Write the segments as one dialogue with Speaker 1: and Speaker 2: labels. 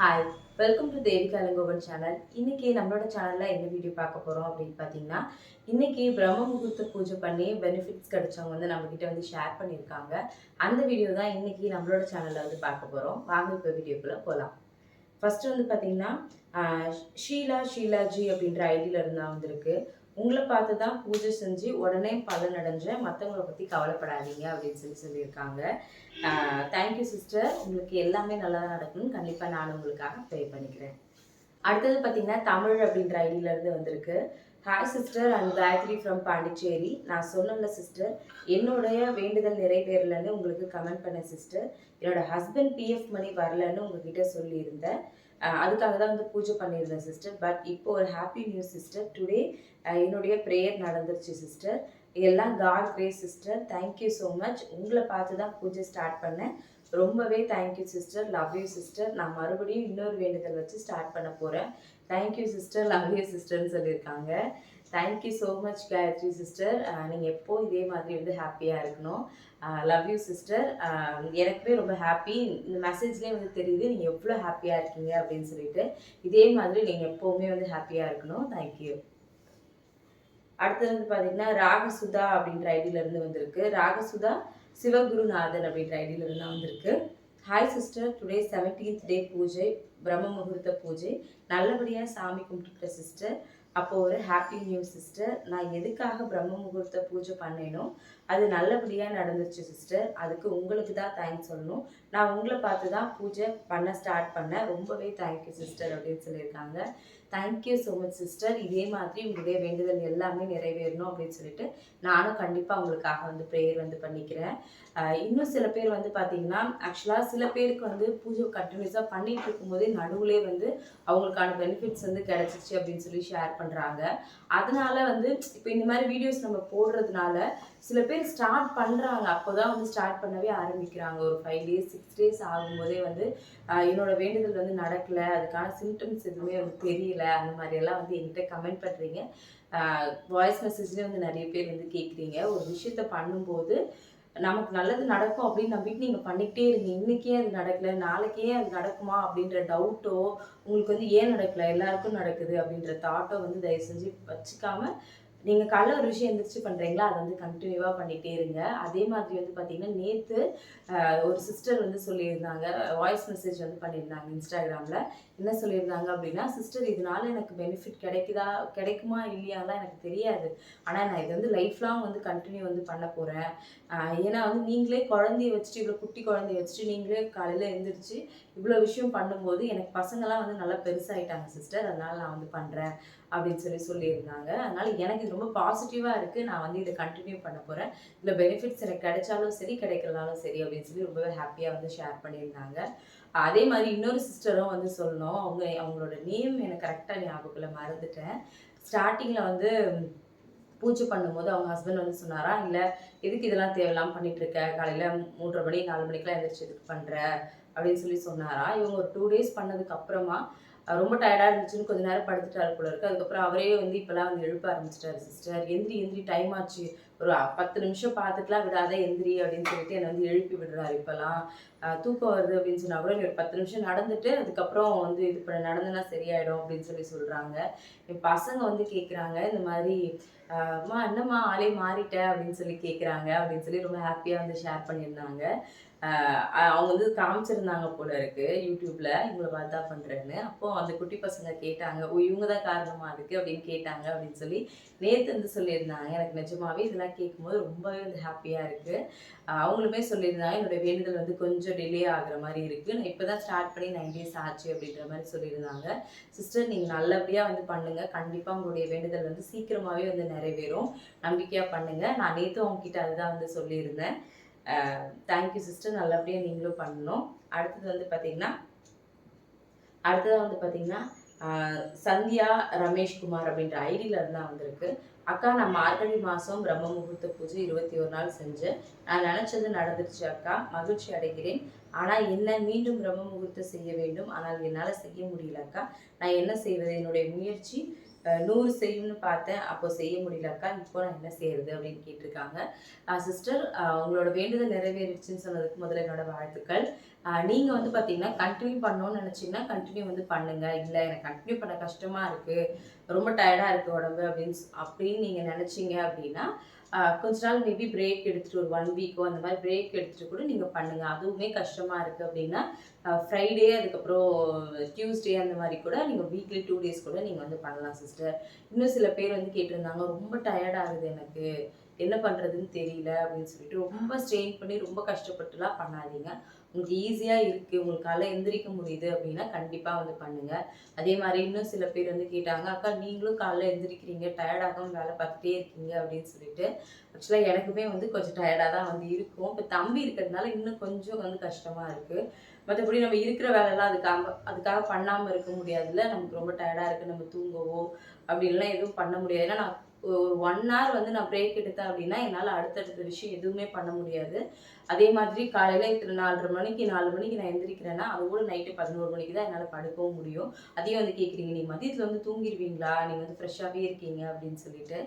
Speaker 1: Hi welcome to Devika Ilangovan channel இன்னைக்கு நம்மளோட சேனலில் என்ன வீடியோ பார்க்க போகிறோம் அப்படின்னு பார்த்தீங்கன்னா இன்னைக்கு பிரம்ம முகூர்த்த பூஜை பண்ணி பெனிஃபிட்ஸ் கிடைச்சவங்க வந்து நம்மக்கிட்ட வந்து ஷேர் பண்ணியிருக்காங்க. அந்த வீடியோ தான் இன்னைக்கு நம்மளோட சேனலில் வந்து பார்க்க போகிறோம் வாங்க இப்போ வீடியோக்குள்ளே போகலாம் ஃபஸ்ட்டு வந்து பார்த்தீங்கன்னா ஷீலா ஷீலாஜி அப்படின்ற ஐடியில் இருந்தால் வந்திருக்கு. உங்களை பார்த்து தான் பூஜை செஞ்சு உடனே பலன் அடைஞ்சேன் மற்றவங்களை பற்றி கவலைப்படாதீங்க அப்படின்னு சொல்லி சொல்லியிருக்காங்க. தேங்க்யூ சிஸ்டர் உங்களுக்கு எல்லாமே நல்லா நடக்கணும் கண்டிப்பாக நான் உங்களுக்காக ப்ரே பண்ணிக்கிறேன். அடுத்தது பார்த்தீங்கன்னா தமிழ் அப்படின்ற ஐடியில இருந்து வந்திருக்கு. Hi sister and Gayathri from Pondicherry நான் சொன்னல சிஸ்டர் என்னுடைய வேண்டுதல் நிறைவேறலன்னு உங்களுக்கு கமெண்ட் பண்ண சிஸ்டர் என்னோட ஹஸ்பண்ட் பிஎஃப் மணி வரலன்னு உங்ககிட்ட சொல்லியிருந்தேன். அதுக்காக தான் வந்து பூஜை பண்ணியிருந்தேன் சிஸ்டர் பட் இப்போ ஒரு ஹாப்பி நியூஸ் சிஸ்டர் டுடே என்னுடைய ப்ரேயர் நடந்துருச்சு சிஸ்டர் எல்லாம் God grace sister thank you so much உங்களை பார்த்து தான் பூஜை ஸ்டார்ட் பண்ணேன். ரொம்பவே thank you sister love you sister நான் மறுபடியும் இன்னொரு வேண்டுதல் வச்சு ஸ்டார்ட் பண்ண போகிறேன் thank you sister love you சிஸ்டர்னு சொல்லியிருக்காங்க. Thank you so much Gayathri sister நீங்கள் எப்போ இதே மாதிரி வந்து ஹாப்பியாக இருக்கணும்? லவ் யூ சிஸ்டர் எனக்குமே ரொம்ப ஹாப்பி இந்த மெசேஜ்லேயே வந்து தெரியுது நீங்கள் எவ்வளோ ஹாப்பியாக இருக்கீங்க அப்படின்னு சொல்லிட்டு. இதே மாதிரி நீங்கள் எப்போவுமே வந்து ஹாப்பியாக இருக்கணும். தேங்க்யூ அடுத்தது வந்து பார்த்தீங்கன்னா ராகசுதா அப்படின்ற ஐடியில இருந்து வந்திருக்கு. ராகசுதா சிவகுருநாதன் அப்படின்ற ஐடியில இருந்து தான் வந்திருக்கு. Hi sister today seventeenth day puja பிரம்ம முகூர்த்த பூஜை. நல்லபடியாக சாமி கும்பிட்டுக்கிற சிஸ்டர் அப்போ ஒரு ஹாப்பி நியூ சிஸ்டர் நான் எதுக்காக பிரம்ம முகூர்த்த பூஜை பண்ணேனோ அது நல்லபடியாக நடந்துருச்சு சிஸ்டர் அதுக்கு உங்களுக்கு தான் தேங்க்ஸ் சொல்லணும். நான் உங்களை பார்த்து தான் பூஜை பண்ண ஸ்டார்ட் பண்ணேன். ரொம்பவே தேங்க்யூ சிஸ்டர் அப்படின்னு சொல்லியிருக்காங்க. தேங்க்யூ ஸோ மச் சிஸ்டர் இதே மாதிரி உங்களுடைய வேண்டுதல் எல்லாமே நிறைவேறணும் அப்படின்னு சொல்லிட்டு நானும் கண்டிப்பாக உங்களுக்காக வந்து ப்ரேயர் வந்து பண்ணிக்கிறேன். இன்னும் சில பேர் வந்து பார்த்தீங்கன்னா ஆக்சுவலாக சில பேருக்கு வந்து பூஜை கண்டினியூஸாக பண்ணிட்டு இருக்கும்போதே நடுவுலே வந்து அவங்களுக்கான பெனிஃபிட்ஸ் வந்து கிடச்சிச்சு அப்படின்னு சொல்லி ஷேர் பண்ணுறாங்க அதனால வந்து இப்போ இந்த மாதிரி வீடியோஸ் நம்ம போடுறதுனால சில பேர் ஸ்டார்ட் பண்ணுறாங்க அப்போ தான் வந்து ஸ்டார்ட் பண்ணவே ஆரம்பிக்கிறாங்க. ஒரு ஃபைவ் டேஸ் சிக்ஸ் டேஸ் ஆகும்போதே வந்து என்னோட வேண்டுதல் வந்து நடக்கல. அதுக்கான சிம்டம்ஸ் எதுவுமே வந்து தெரியல. அந்த மாதிரியெல்லாம் வந்து என்கிட்ட கமெண்ட் பண்ணுறீங்க வாய்ஸ் மெசேஜ்லேயே வந்து நிறைய பேர் வந்து கேட்குறீங்க ஒரு விஷயத்த பண்ணும்போது நமக்கு நல்லது நடக்கும் அப்படின்னு நம்பிட்டு நீங்கள் பண்ணிக்கிட்டே இருங்க. இன்னைக்கே அது நடக்கலை நாளைக்கே அது நடக்குமா அப்படின்ற டவுட்டோ உங்களுக்கு வந்து ஏன் நடக்கலை எல்லாருக்கும் நடக்குது அப்படின்ற தாட்டோ வந்து தயவு செஞ்சு வச்சுக்காம நீங்கள் காலைல ஒரு விஷயம் எந்திரிச்சு பண்ணுறீங்களா அதை வந்து கண்டினியூவாக பண்ணிகிட்டே இருங்க. அதே மாதிரி வந்து பார்த்தீங்கன்னா நேற்று ஒரு சிஸ்டர் வந்து சொல்லியிருந்தாங்க வாய்ஸ் மெசேஜ் வந்து பண்ணியிருந்தாங்க இன்ஸ்டாகிராமில் என்ன சொல்லியிருந்தாங்க அப்படின்னா சிஸ்டர் இதனால எனக்கு பெனிஃபிட் கிடைக்குதா கிடைக்குமா இல்லையாலாம் எனக்கு தெரியாது. ஆனால் நான் இது வந்து லைஃப் லாங் வந்து கண்டினியூ வந்து பண்ண போகிறேன் ஏன்னா வந்து நீங்களே குழந்தைய வச்சுட்டு இவ்வளோ குட்டி குழந்தைய வச்சுட்டு நீங்களே காலையில் எழுந்திரிச்சு இவ்வளோ விஷயம் பண்ணும்போது எனக்கு பசங்களாம் வந்து நல்லா பெருசாயிட்டாங்க சிஸ்டர் அதனால் நான் வந்து பண்ணுறேன் அப்படின்னு சொல்லி சொல்லியிருந்தாங்க. அதனால் எனக்கு இது ரொம்ப பாசிட்டிவாக இருக்குது நான் வந்து இதை கண்டினியூ பண்ண போகிறேன் இதில் பெனிஃபிட்ஸ் எனக்கு கிடைச்சாலும் சரி கிடைக்கலனாலும் சரி அப்படின்னு சொல்லி ரொம்பவே ஹாப்பியாக வந்து ஷேர் பண்ணியிருந்தாங்க. அதே மாதிரி இன்னொரு சிஸ்டரும் வந்து சொல்லணும். அவங்க அவங்களோட நேம் எனக்கு கரெக்டாக ஞாபகத்தில் மறந்துட்டேன். ஸ்டார்டிங்கில் வந்து பூஜை பண்ணும்போது அவங்க ஹஸ்பண்ட் வந்து சொன்னாரா இல்லை எதுக்கு இதெல்லாம் தேவையில்லாம பண்ணிட்டு இருக்க காலையில் மூன்றரை மணி நாலு மணிக்கெலாம் எந்திரிச்சு எதுக்கு பண்ணுற அப்படின்னு சொல்லி சொன்னாரா. இவங்க ஒரு டூ டேஸ் பண்ணதுக்கு அப்புறமா ரொம்ப டயர்டாக இருந்துச்சுன்னு கொஞ்ச நேரம் படுத்துட்டாரு போல இருக்கு. அதுக்கப்புறம் அவரே வந்து இப்போலாம் வந்து எழுப்ப ஆரம்பிச்சிட்டாரு சிஸ்டர் எந்திரி எந்திரி டைம் ஆச்சு. ஒரு பத்து நிமிஷம் பார்த்துட்டுலாம் விடாத எந்திரி அப்படின்னு சொல்லிட்டு என்னை வந்து எழுப்பி விடுறாரு இப்போலாம் தூக்கம் வருது அப்படின்னு சொன்னால் கூட நீ ஒரு பத்து நிமிஷம் நடந்துட்டு அதுக்கப்புறம் வந்து இது பண்ண நடந்தனா சரியாயிடும் அப்படின்னு சொல்லி சொல்கிறாங்க என் பசங்க வந்து கேட்குறாங்க இந்த மாதிரி அம்மா என்னம்மா ஆளே மாறிட்டேன் அப்படின்னு சொல்லி கேட்குறாங்க அப்படின்னு சொல்லி ரொம்ப ஹாப்பியாக வந்து ஷேர் பண்ணியிருந்தாங்க. அவங்க வந்து காமிச்சிருந்தாங்க போல இருக்கு யூடியூப்ல. இவங்களை பார்த்து தான் பண்றேன்னு. அப்போ அந்த குட்டி பசங்க கேட்டாங்க ஓ இவங்க தான் காரணமா இருக்கு? அப்படின்னு கேட்டாங்க அப்படின்னு சொல்லி நேத்து வந்து சொல்லியிருந்தாங்க. எனக்கு நிஜமாவே இதெல்லாம் கேட்கும்போது ரொம்பவே வந்து ஹாப்பியா இருக்கு. அவங்களுமே சொல்லியிருந்தாங்க என்னோட வேண்டுதல் வந்து கொஞ்சம் டிலே ஆகுற மாதிரி இருக்கு. நான் இப்பதான் ஸ்டார்ட் பண்ணி நைன் டேஸ் ஆச்சு அப்படின்ற மாதிரி சொல்லியிருந்தாங்க. சிஸ்டர் நீங்க நல்லபடியா வந்து பண்ணுங்க. கண்டிப்பா உங்களுடைய வேண்டுதல் வந்து சீக்கிரமாவே வந்து நிறைவேறும். நம்பிக்கையா பண்ணுங்க. நான் நேத்து உங்ககிட்ட அதுதான் வந்து சொல்லியிருந்தேன். தேங்க்யூ சிஸ்டர் நல்லபடியாக நீங்களும் பண்ணணும். அடுத்தது வந்து பார்த்தீங்கன்னா அடுத்ததாக வந்து பார்த்தீங்கன்னா சந்தியா ரமேஷ்குமார் அப்படின்ற ஐடியில் இருந்தால் வந்திருக்கு. அக்கா நான் மார்கழி மாதம் பிரம்ம முகூர்த்த பூஜை இருபத்தி ஒரு நாள் செஞ்சேன். நான் நினச்சது நடந்துருச்சு அக்கா. மகிழ்ச்சி அடைகிறேன். ஆனால் என்ன மீண்டும் பிரம்ம முகூர்த்தம் செய்ய வேண்டும். ஆனால் என்னால் செய்ய முடியல அக்கா. நான் என்ன செய்வது? என்னுடைய முயற்சி. நூறு செய்யும்னு பார்த்தேன். அப்போ செய்ய முடியலக்கா இப்போ நான் என்ன செய்யறது அப்படின்னு கேட்டிருக்காங்க. சிஸ்டர் உங்களோட வேண்டுதல் நிறைவேறிடுச்சுன்னு சொன்னதுக்கு முதல்ல என்னோட வாழ்த்துக்கள். ஆஹ் நீங்க வந்து பாத்தீங்கன்னா கண்டினியூ பண்ணணும்னு நினைச்சீங்கன்னா கண்டினியூ வந்து பண்ணுங்க. இல்ல எனக்கு கண்டினியூ பண்ண கஷ்டமா இருக்கு. ரொம்ப டயர்டா இருக்கு உடம்பு அப்படின்னு அப்படின்னு நீங்க நினைச்சீங்க அப்படின்னா கொஞ்ச நாள் மேபி பிரேக் எடுத்துகிட்டு ஒரு ஒன் வீக்கோ அந்த மாதிரி பிரேக் எடுத்துகிட்டு கூட நீங்கள் பண்ணுங்கள் அதுவுமே கஷ்டமாக இருக்குது அப்படின்னா ஃப்ரைடே அதுக்கப்புறம் டியூஸ்டே அந்த மாதிரி கூட நீங்கள் வீக்லி டூ டேஸ் கூட நீங்கள் வந்து பண்ணலாம் சிஸ்டர் இன்னும் சில பேர் வந்து கேட்டிருந்தாங்க ரொம்ப டயர்டாகுது எனக்கு. என்ன பண்ணுறதுன்னு தெரியல. அப்படின்னு சொல்லிட்டு ரொம்ப ஸ்ட்ரெயின் பண்ணி ரொம்ப கஷ்டப்பட்டுலாம் பண்ணாதீங்க. உங்களுக்கு ஈஸியாக இருக்குது உங்களுக்கால எந்திரிக்க முடியுது அப்படின்னா கண்டிப்பாக வந்து பண்ணுங்கள் அதே மாதிரி இன்னும் சில பேர் வந்து கேட்டாங்க அக்கா நீங்களும் காலைல எந்திரிக்கிறீங்க. டயர்டாகாமல் வேலை பார்த்துட்டே இருக்கீங்க. அப்படின்னு சொல்லிட்டு. ஆக்சுவலாக எனக்குமே வந்து கொஞ்சம் டயர்டாக தான் வந்து இருக்கும். இப்போ தம்பி இருக்கிறதுனால இன்னும் கொஞ்சம் வந்து கஷ்டமாக இருக்குது மற்றபடி நம்ம இருக்கிற வேலைலாம் அதுக்காக அதுக்காக பண்ணாமல் இருக்க முடியாதுல்ல. நமக்கு ரொம்ப டயர்டாக இருக்குது நம்ம தூங்கவோ அப்படின்லாம் எதுவும் பண்ண முடியாது. ஏன்னா நான் ஒரு ஒன் ஹவர் வந்து நான் பிரேக் எடுத்தேன் அப்படின்னா என்னால் அடுத்தடுத்த விஷயம் எதுவுமே பண்ண முடியாது. அதே மாதிரி காலையில் இத்தனை நாலரை மணிக்கு நாலு மணிக்கு நான் எந்திரிக்கிறேன்னா அது கூட நைட்டு பதினோரு மணிக்கு தான் என்னால் படுக்கவும் முடியும். அதையும் வந்து கேட்குறீங்க நீங்கள் மதியத்தில் வந்து தூங்கிடுவீங்களா? நீங்கள் வந்து ஃப்ரெஷ்ஷாகவே இருக்கீங்க அப்படின்னு சொல்லிட்டு.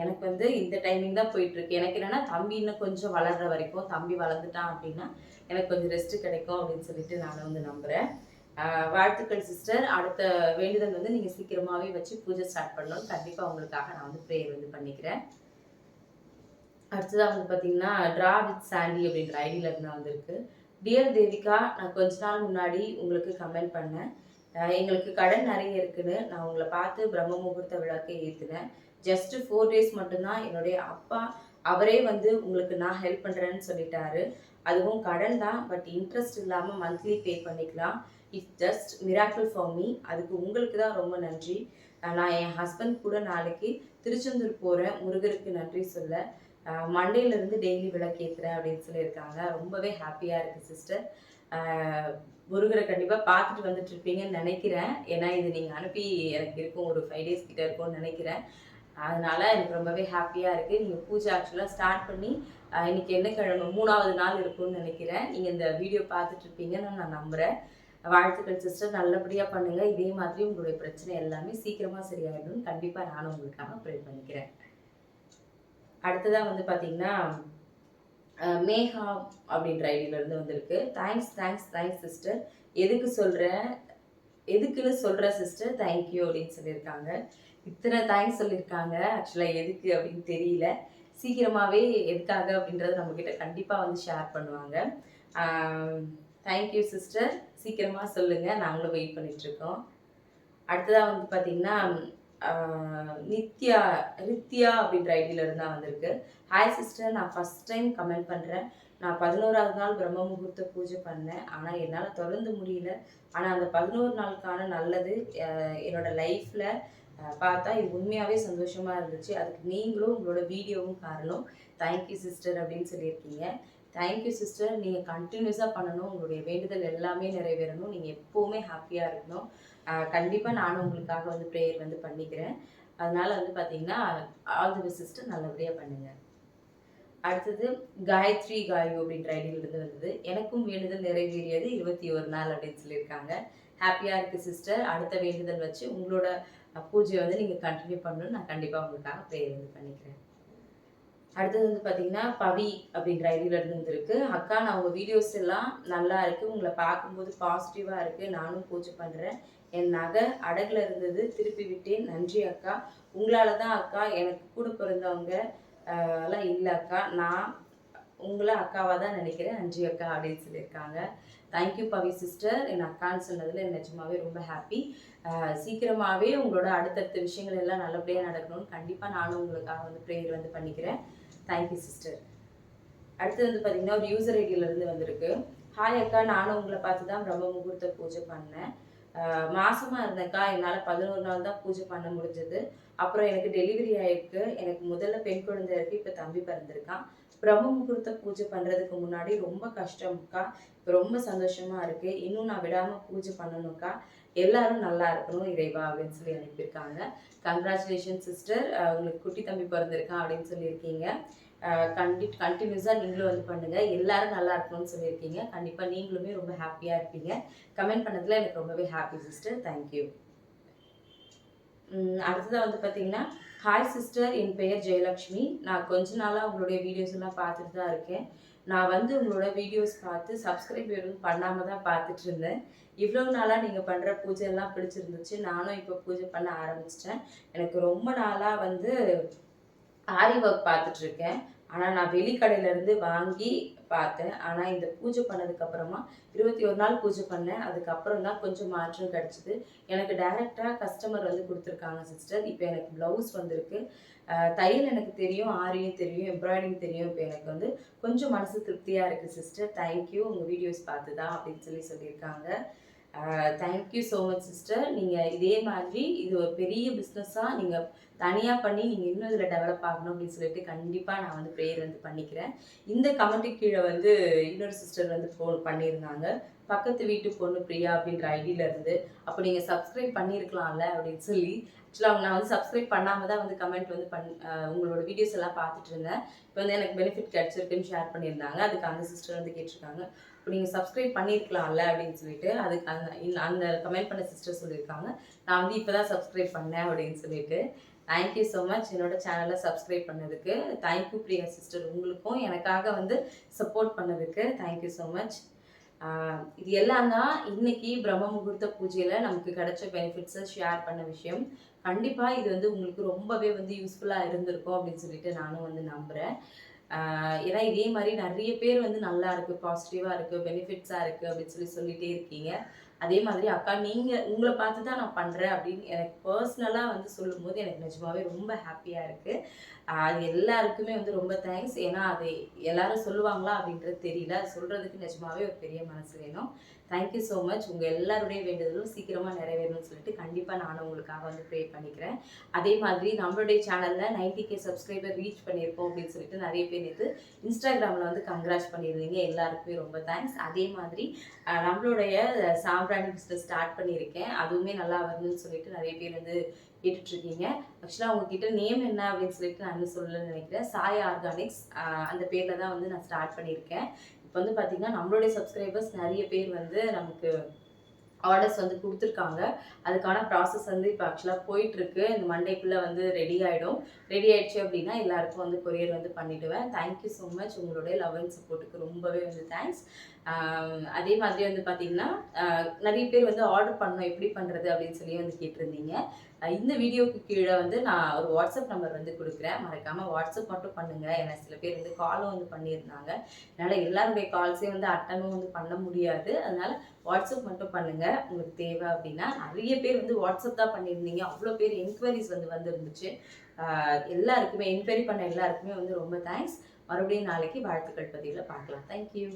Speaker 1: எனக்கு வந்து இந்த டைமிங் தான் போயிட்டுருக்கு எனக்கு என்னென்னா தம்பி இன்னும் கொஞ்சம் வளர்கிற வரைக்கும் தம்பி வளர்ந்துட்டான் அப்படின்னா எனக்கு கொஞ்சம் ரெஸ்ட்டு கிடைக்கும் அப்படின்னு சொல்லிட்டு நான் வந்து நம்புகிறேன் வாழ்த்துக்கள் சிஸ்டர் அடுத்த வேண்டுதல் வந்து நீங்கள் சீக்கிரமாகவே வச்சு பூஜை ஸ்டார்ட் பண்ணணும். கண்டிப்பாக உங்களுக்காக நான் வந்து ப்ரேயர் வந்து பண்ணிக்கிறேன். அடுத்ததாக வந்து பார்த்தீங்கன்னா ட்ரா வித் சாண்டி அப்படின்ற ஐடியில் இருந்து வந்திருக்கு. டியர் தேவிகா நான் கொஞ்ச நாள் முன்னாடி உங்களுக்கு கமெண்ட் பண்ணேன். எங்களுக்கு கடன் நிறைய இருக்குன்னு நான் உங்களை பார்த்து பிரம்ம முகூர்த்த விளக்கை ஏற்றினேன் ஜஸ்ட் ஃபோர் டேஸ் மட்டும்தான் என்னுடைய அப்பா அவரே வந்து உங்களுக்கு நான் ஹெல்ப் பண்ணுறேன்னு சொல்லிட்டாரு. அதுவும் கடன் தான் பட் இன்ட்ரெஸ்ட் இல்லாமல் மந்த்லி பே பண்ணிக்கலாம். It's just miracle for me அதுக்கு உங்களுக்கு தான் ரொம்ப நன்றி. நான் என் ஹஸ்பண்ட் கூட நாளைக்கு திருச்செந்தூர் போகிறேன் முருகருக்கு நன்றி சொல்ல. மண்டேலேருந்து டெய்லி விளக்கேற்றுறேன் அப்படின்னு சொல்லியிருக்காங்க. ரொம்பவே ஹாப்பியாக இருக்குது சிஸ்டர் முருகரை கண்டிப்பாக பார்த்துட்டு வந்துட்டு இருப்பீங்கன்னு நினைக்கிறேன். ஏன்னா இது நீங்கள் அனுப்பி எனக்கு இருக்கும். ஒரு ஃபைவ் டேஸ் கிட்டே இருக்கும்னு நினைக்கிறேன். அதனால எனக்கு ரொம்பவே ஹாப்பியாக இருக்குது நீங்கள் பூஜை ஆக்சுவலாக ஸ்டார்ட் பண்ணி இன்றைக்கி இன்னைக்கு என்ன கிழமை? மூணாவது நாள் இருக்கும்னு நினைக்கிறேன். நீங்கள் இந்த வீடியோ பார்த்துட்டு இருப்பீங்கன்னு நான் நம்புகிறேன் வாழ்த்துக்கள் சிஸ்டர் நல்லபடியாக பண்ணுங்கள் இதே மாதிரி உங்களுடைய பிரச்சனை எல்லாமே சீக்கிரமாக சரியாயிடும் கண்டிப்பாக நானும் உங்களுக்காக ப்ரே பண்ணிக்கிறேன். அடுத்ததாக வந்து பார்த்தீங்கன்னா மேகா அப்படின்ற ஐடியிலேருந்து வந்திருக்கு. தேங்க்ஸ் தேங்க்ஸ் தேங்க்ஸ் சிஸ்டர் எதுக்கு சொல்கிறேன் எதுக்குன்னு சொல்கிற சிஸ்டர் தேங்க்யூ அப்படின்னு சொல்லியிருக்காங்க. இத்தனை தேங்க்ஸ் சொல்லியிருக்காங்க. ஆக்சுவலாக எதுக்கு அப்படின்னு தெரியல. சீக்கிரமாகவே எதுக்காக அப்படின்றத நம்மக்கிட்ட கண்டிப்பாக வந்து ஷேர் பண்ணுவாங்க. தேங்க்யூ சிஸ்டர் சீக்கிரமாக சொல்லுங்கள் நாங்களும் வெயிட் பண்ணிகிட்ருக்கோம் அடுத்ததாக வந்து பார்த்தீங்கன்னா நித்யா ரித்யா அப்படின்ற ஐடியில தான் வந்திருக்கு. ஹாய் சிஸ்டர் நான் ஃபர்ஸ்ட் டைம் கமெண்ட் பண்ணுறேன் நான் பதினோராவது நாள் பிரம்ம முகூர்த்த பூஜை பண்ணேன். ஆனால் என்னால் தொடர்ந்து முடியல. ஆனால் அந்த பதினோரு நாளுக்கான நல்லது என்னோட லைஃப்பில் பார்த்தா இது உண்மையாகவே சந்தோஷமாக இருந்துச்சு. அதுக்கு நீங்களும் உங்களோட வீடியோவும் காரணம். தேங்க்யூ சிஸ்டர் அப்படின்னு சொல்லியிருக்கீங்க. தேங்க்யூ சிஸ்டர் நீங்கள் கண்டினியூஸாக பண்ணணும். உங்களுடைய வேண்டுதல் எல்லாமே நிறைவேறணும். நீங்கள் எப்போவுமே ஹாப்பியாக இருக்கணும் கண்டிப்பாக நானும் உங்களுக்காக வந்து ப்ரேயர் வந்து பண்ணிக்கிறேன். அதனால் வந்து பார்த்தீங்கன்னா ஆல் தி சிஸ்டர் நல்லபடியாக பண்ணுங்க. அடுத்தது காயத்ரி காயு அப்படின்ற ஐடியிலிருந்து வந்தது. எனக்கும் வேண்டுதல் நிறைவேறியது இருபத்தி ஒரு நாள் அப்படின்னு சொல்லியிருக்காங்க. ஹாப்பியாக இருக்குது சிஸ்டர் அடுத்த வேண்டுதல் வச்சு உங்களோட பூஜையை வந்து நீங்கள் கண்டினியூ பண்ணணும் நான் கண்டிப்பாக உங்களுக்காக ப்ரேயர் வந்து பண்ணிக்கிறேன். அடுத்தது வந்து பார்த்தீங்கன்னா பவி அப்படின்ற ஐடியில் இருந்துருக்கு வந்திருக்கு. அக்கா நான் உங்கள் வீடியோஸ் எல்லாம் நல்லா இருக்குது உங்களை பார்க்கும்போது பாசிட்டிவாக இருக்குது நானும் பூஜை பண்ணுறேன் என் நகை அடகுல இருந்தது திருப்பி விட்டேன். நன்றி அக்கா. உங்களால தான் அக்கா எனக்கு கூட பிறந்தவங்க எல்லாம் இல்லை அக்கா. நான் உங்களை அக்காவாக தான் நினைக்கிறேன். நன்றி அக்கா அப்படின்னு சொல்லியிருக்காங்க. தேங்க்யூ பவி சிஸ்டர் என் அக்கான்னு சொன்னதில் என் நிஜமாவே ரொம்ப ஹாப்பி சீக்கிரமாகவே உங்களோட அடுத்தடுத்த விஷயங்கள் எல்லாம் நல்லபடியாக நடக்கணும்னு கண்டிப்பாக நானும் உங்களுக்காக வந்து ப்ரேயர் வந்து பண்ணிக்கிறேன். தேங்க்யூ சிஸ்டர் அடுத்து வந்து பார்த்தீங்கன்னா ஒரு யூசர் ஐடியிலேருந்து வந்திருக்கு. ஹாய் அக்கா நானும் உங்களை பார்த்து தான் பிரம்ம முகூர்த்த பூஜை பண்ணேன். ஆஹ் மாசமா இருந்தேன்க்கா. என்னால் பதினோரு நாள் தான் பூஜை பண்ண முடிஞ்சது. அப்புறம் எனக்கு டெலிவரி ஆயிருக்கு. எனக்கு முதல்ல பெண் குழந்தை இருக்கு. இப்போ தம்பி பிறந்திருக்கான். பிரம்ம முகூர்த்த பூஜை பண்ணுறதுக்கு முன்னாடி ரொம்ப கஷ்டம்க்கா. இப்போ ரொம்ப சந்தோஷமா இருக்கு. இன்னும் நான் விடாமல் பூஜை பண்ணணும்க்கா. எல்லாரும் நல்லா இருக்கணும் இறைவா அப்படின்னு சொல்லி அனுப்பியிருக்காங்க. கங்க்ராச்சுலேஷன் சிஸ்டர் உங்களுக்கு குட்டி தம்பி பிறந்திருக்கான் அப்படின்னு சொல்லியிருக்கீங்க. கண்டி கண்டினியூஸாக நீங்களும் வந்து பண்ணுங்கள் எல்லாரும் நல்லா இருக்கணும்னு சொல்லியிருக்கீங்க. கண்டிப்பாக நீங்களுமே ரொம்ப ஹாப்பியாக இருப்பீங்க. கமெண்ட் பண்ணதில் எனக்கு ரொம்பவே ஹாப்பி சிஸ்டர் தேங்க்யூ அடுத்ததாக வந்து பார்த்தீங்கன்னா ஹாய் சிஸ்டர் என் பெயர் ஜெயலக்ஷ்மி. நான் கொஞ்ச நாளாக உங்களுடைய வீடியோஸ் எல்லாம் பார்த்துட்டு தான் இருக்கேன். நான் வந்து உங்களோட வீடியோஸ் பார்த்து சப்ஸ்கிரைப் எதுவும் பண்ணாமல் தான் பார்த்துட்டு இருந்தேன். இவ்வளோ நாளாக நீங்கள் பண்ணுற பூஜை எல்லாம் பிடிச்சிருந்துச்சு. நானும் இப்போ பூஜை பண்ண ஆரம்பிச்சிட்டேன். எனக்கு ரொம்ப நாளாக வந்து ஆரி ஒர்க் பார்த்துட்ருக்கேன் ஆனால் நான் வெளிக்கடையிலேருந்து வாங்கி பார்த்தேன். ஆனால் இந்த பூஜை பண்ணதுக்கப்புறமா இருபத்தி ஒரு நாள் பூஜை பண்ணேன். அதுக்கப்புறம் தான் கொஞ்சம் மாற்றம் கிடச்சிது. எனக்கு டைரெக்டாக கஸ்டமர் வந்து கொடுத்துருக்காங்க சிஸ்டர் இப்போ எனக்கு ப்ளவுஸ் வந்திருக்கு. தையல் எனக்கு தெரியும் ஆரியும் தெரியும் எம்ப்ராய்டிங் தெரியும். இப்போ எனக்கு வந்து கொஞ்சம் மனசு திருப்தியாக இருக்குது சிஸ்டர் தேங்க்யூ உங்கள் வீடியோஸ் பார்த்து தான் அப்படின்னு சொல்லி சொல்லியிருக்காங்க. தேங்க்யூ ஸோ மச் சிஸ்டர் நீங்கள் இதே மாதிரி இது ஒரு பெரிய பிஸ்னஸாக நீங்கள் தனியாக பண்ணி நீங்கள் இன்னும் இதில் டெவலப் ஆகணும் அப்படின்னு சொல்லிட்டு கண்டிப்பாக நான் வந்து ப்ரேயர் வந்து பண்ணிக்கிறேன். இந்த கமெண்ட்டுக்கு கீழே வந்து இன்னொரு சிஸ்டர் வந்து ஃபோன் பண்ணியிருந்தாங்க. பக்கத்து வீட்டு பொண்ணு பிரியா அப்படின்ற ஐடியில இருந்து அப்போ நீங்கள் சப்ஸ்கிரைப் பண்ணியிருக்கலாம்ல அப்படின்னு சொல்லி ஆக்சுவலாக அவங்க நான் வந்து சப்ஸ்கிரைப் பண்ணாமல் தான் வந்து கமெண்ட் வந்து பண் உங்களோட வீடியோஸ் எல்லாம் பார்த்துட்டு இருந்தேன். இப்போ வந்து எனக்கு பெனிஃபிட் கிடச்சிருக்குன்னு ஷேர் பண்ணியிருந்தாங்க. அதுக்கு அந்த சிஸ்டர் வந்து கேட்டிருக்காங்க. இப்போ நீங்கள் சப்ஸ்கிரைப் பண்ணியிருக்கலாம்ல அப்படின்னு சொல்லிட்டு அதுக்கு அந்த அந்த கமெண்ட் பண்ண சிஸ்டர் சொல்லியிருக்காங்க. நான் வந்து இப்போ தான் சப்ஸ்கிரைப் பண்ணேன் அப்படின்னு சொல்லிட்டு தேங்க்யூ ஸோ மச் என்னோட சேனலை சப்ஸ்கிரைப் பண்ணதுக்கு தேங்க்யூ பிரியா சிஸ்டர் உங்களுக்கும் எனக்காக வந்து சப்போர்ட் பண்ணதுக்கு தேங்க்யூ ஸோ மச் இது எல்லாம் தான் இன்னைக்கு பிரம்ம முகூர்த்த பூஜையில் நமக்கு கிடைச்ச பெனிஃபிட்ஸை ஷேர் பண்ண விஷயம். கண்டிப்பாக இது வந்து உங்களுக்கு ரொம்பவே வந்து யூஸ்ஃபுல்லாக இருந்திருக்கும் அப்படின்னு சொல்லிட்டு நானும் வந்து நம்புகிறேன் ஆஹ் ஏன்னா இதே மாதிரி நிறைய பேர் வந்து நல்லா இருக்கு பாசிட்டிவாக இருக்கு பெனிஃபிட்ஸாக இருக்கு அப்படின்னு சொல்லி சொல்லிகிட்டே இருக்கீங்க. அதே மாதிரி அக்கா நீங்கள் உங்களை பார்த்து தான் நான் பண்ணுறேன் அப்படின்னு எனக்கு பர்சனலாக வந்து சொல்லும்போது எனக்கு நிஜமாவே ரொம்ப ஹாப்பியாக இருக்குது அது எல்லாருக்குமே வந்து ரொம்ப தேங்க்ஸ் ஏன்னா அது எல்லாரும் சொல்லுவாங்களா அப்படின்றது தெரியல. அது சொல்கிறதுக்கு நிஜமாவே ஒரு பெரிய மனசு வேணும். தேங்க்யூ ஸோ மச் உங்கள் எல்லாருடைய வேண்டுதலும் சீக்கிரமாக நிறைவேறணும்னு சொல்லிட்டு கண்டிப்பாக நானும் உங்களுக்காக வந்து ப்ரே பண்ணிக்கிறேன். அதே மாதிரி நம்மளுடைய சேனலில் நைன்டி கே சப்ஸ்கிரைபர் ரீச் பண்ணியிருக்கோம் அப்படின்னு சொல்லிட்டு நிறைய பேர் நேற்று இன்ஸ்டாகிராமில் வந்து கங்க்ராச் பண்ணியிருந்தீங்க. எல்லாருக்குமே ரொம்ப தேங்க்ஸ் அதே மாதிரி நம்மளுடைய சாம்பிராணி பிஸ்னஸ் ஸ்டார்ட் பண்ணியிருக்கேன். அதுவுமே நல்லா வருதுன்னு சொல்லிட்டு நிறைய பேர் வந்து கேட்டுட்ருக்கீங்க. ஆக்சுவலாக உங்ககிட்ட நேம் என்ன அப்படின்னு சொல்லிட்டு நான் வந்து சொல்லணும்னு நினைக்கிறேன். சாய் ஆர்கானிக்ஸ் அந்த பேரில் தான் வந்து நான் ஸ்டார்ட் பண்ணியிருக்கேன். இப்போ வந்து பார்த்தீங்கன்னா நம்மளுடைய சப்ஸ்கிரைபர்ஸ் நிறைய பேர் வந்து நமக்கு ஆர்டர்ஸ் வந்து கொடுத்துருக்காங்க. அதுக்கான ப்ராசஸ் வந்து இப்போ ஆக்சுவலாக போயிட்டுருக்கு. இந்த மண்டேக்குள்ளே வந்து ரெடி ஆகிடும் ரெடி ஆகிடுச்சு அப்படின்னா எல்லாருக்கும் வந்து கொரியர் வந்து பண்ணிவிடுவேன் தேங்க்யூ ஸோ மச் உங்களுடைய லவ் அண்ட் சப்போர்ட்டுக்கு ரொம்பவே வந்து தேங்க்ஸ் அதே மாதிரி வந்து பார்த்தீங்கன்னா நிறைய பேர் வந்து ஆர்டர் பண்ணோம் எப்படி பண்ணுறது அப்படின்னு சொல்லி வந்து கேட்டிருந்தீங்க. இந்த வீடியோக்கு கீழே வந்து நான் ஒரு வாட்ஸ்அப் நம்பர் வந்து கொடுக்குறேன். மறக்காமல் வாட்ஸ்அப் மட்டும் பண்ணுங்கள் ஏன்னா சில பேர் வந்து காலும் வந்து பண்ணியிருந்தாங்க. என்னால் எல்லாருடைய கால்ஸையும் வந்து அட்டனும் வந்து பண்ண முடியாது. அதனால் வாட்ஸ்அப் மட்டும் பண்ணுங்கள் உங்களுக்கு தேவை அப்படின்னா நிறைய பேர் வந்து வாட்ஸ்அப் தான் பண்ணியிருந்தீங்க. அவ்வளோ பேர் என்கொயரிஸ் வந்து வந்துருந்துச்சு. எல்லாருக்குமே என்கொயரி பண்ண எல்லாருக்குமே வந்து ரொம்ப தேங்க்ஸ் மறுபடியும் நாளைக்கு வாழ்த்துக்கள் பதிவில் பார்க்கலாம். தேங்க்யூ